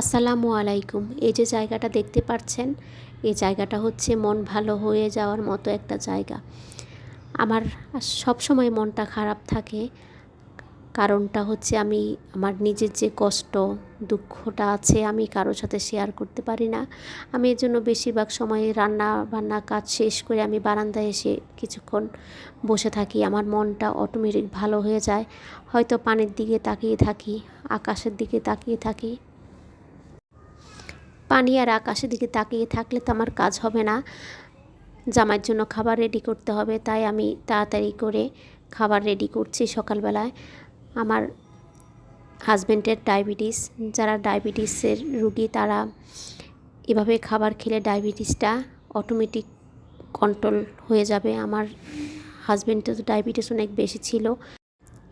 আসসালামু আলাইকুম। এই যে জায়গাটা দেখতে পাচ্ছেন, এই জায়গাটা হচ্ছে মন ভালো হয়ে যাওয়ার মতো একটা জায়গা। আমার সব সময় মনটা খারাপ থাকে। কারণটা হচ্ছে আমি, আমার নিজের যে কষ্ট, দুঃখটা আছে আমি কারোর সাথে শেয়ার করতে পারি না। আমি এর জন্য বেশিরভাগ সময় রান্না বান্না কাজ শেষ করে আমি বারান্দায় এসে কিছুক্ষণ বসে থাকি। আমার মনটা অটোমেটিক ভালো হয়ে যায়। হয়তো পানির দিকে তাকিয়ে থাকি, আকাশের দিকে তাকিয়ে থাকি। পানি আর আকাশের দিকে তাকিয়ে থাকলে তো আমার কাজ হবে না। জামাইয়ের জন্য খাবার রেডি করতে হবে, তাই আমি তাড়াতাড়ি করে খাবার রেডি করছি সকালবেলায়। আমার হাজব্যান্ডের ডায়াবেটিস যারা ডায়াবেটিসের রুগী, তারা এভাবে খাবার খেলে ডায়াবেটিসটা অটোমেটিক কন্ট্রোল হয়ে যাবে। আমার হাজব্যান্ডের তো ডায়াবেটিস অনেক বেশি ছিল।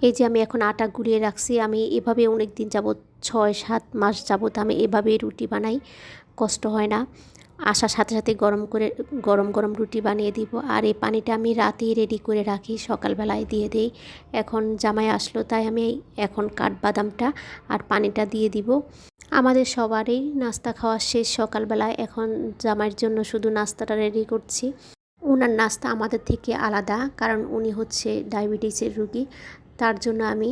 এই যে আমি এখন আটা গুলিয়ে রাখছি, আমি এভাবে অনেক দিন যাবৎ, ছয় সাত মাস যাবৎ আমি এভাবেই রুটি বানাই, কষ্ট হয় না। আসার সাথে সাথে গরম করে, গরম গরম রুটি বানিয়ে দিব। আর এই পানিটা আমি রাতেই রেডি করে রাখি, সকালবেলায় দিয়ে দিই। এখন জামাই আসলো, তাই আমি এখন কাঠবাদামটা আর পানিটা দিয়ে দিব। আমাদের সবারই নাস্তা খাওয়া শেষ সকালবেলায়, এখন জামাইয়ের জন্য শুধু নাস্তাটা রেডি করছি। ওনার নাস্তা আমাদের থেকে আলাদা, কারণ উনি হচ্ছে ডায়াবেটিসের রুগী। তার জন্য আমি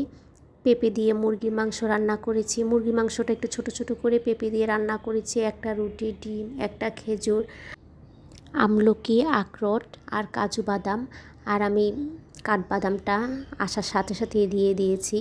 পেঁপে দিয়ে মুরগির মাংস রান্না করেছি। মুরগির মাংসটা একটু ছোট ছোট করে পেঁপে দিয়ে রান্না করেছি। একটা রুটি, ডিম, একটা খেজুর, আমলকি, আখরোট আর কাজু বাদাম। আর আমি কাঠবাদামটা আসার সাথে সাথে দিয়ে দিয়েছি।